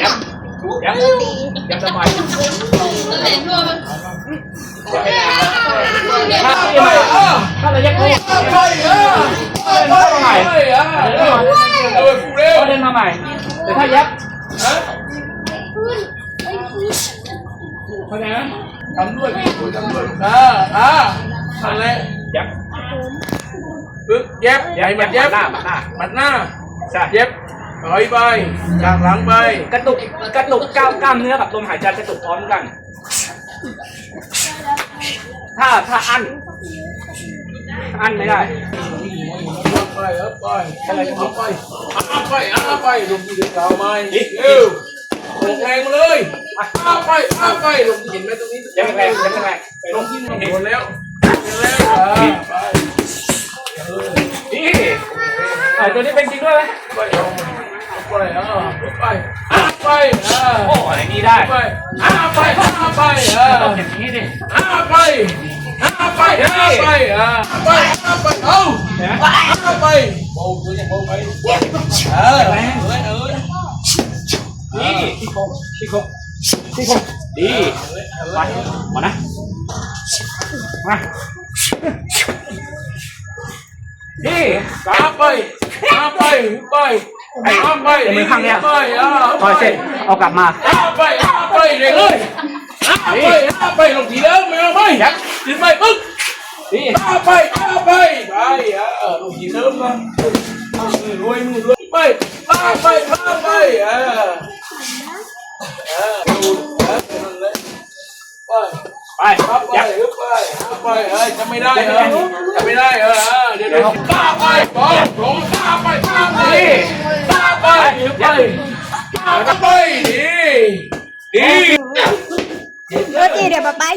ยับยับยับสบายเหรียญรวมมันถ้าถ้าเรายับตัวก็เดินมาใหม่แต่ถ้ายับเข้าใจไหมทำด้วยพี่ทำด้วยอ่าอ่านั่นแหละยับปึ๊บเย็บยับให้ยัมับนเย็บหน้าหน้ามัดหน้าใช่เย็บ ถอยไปจากหลังไป กระตุกกระตุกกล้ามกล้ามเนื้อกับลมหายใจกระตุกพร้อมกัน ถ้าถ้าอั้นอั้นไม่ได้ไปเอาไปอะไรเอาไปเอาไปเอาไปลงที่เด็กเราไหมเร็วโขกแรงมาเลยเอาไปเอาไปลงที่เห็นไหมตรงนี้ยังแรงยังแรงลงที่มันหมดแล้วเห็นแล้วอ่าไปนี่เออตัวนี้เป็นจริงด้วยไหม ไปเอาไปเอาไปเอาไปอ่าโอ้ยอย่างนี้ได้ไปเอาไปเอาไปอ่าต้องอย่างนี้ดิอาไปอาไปอาไปอาไปอาไปเอาเห็นไหมอาไปโบตัวยังโบไปเออเออเออนี่ที่โคงที่โคงที่โคงดีไปมานะมานี่อาไปอาไป ไปอาไปไปอ่าพอเสร็จเอากลับมาอาไปอาไปเลยเลยอาไปอาไปลงทีเดิมไม่เอาไปขึ้นไปปึ๊บนี่อาไปอาไปไปอ่าลงทีเดิมนะรวยมือรวยไปอาไปอาไปอ่าอ่าดูนั่นแหละไปไปเอาไปยับเอาไปเอาไปเฮ้ยจะไม่ได้เหรอจะไม่ได้เหรอเออเดี๋ยวเดี๋ยวตาไปบอลลงตาไปตาไปตาไปไป ตาไปดีดีโรตีเดี๋ยวป๊าป๊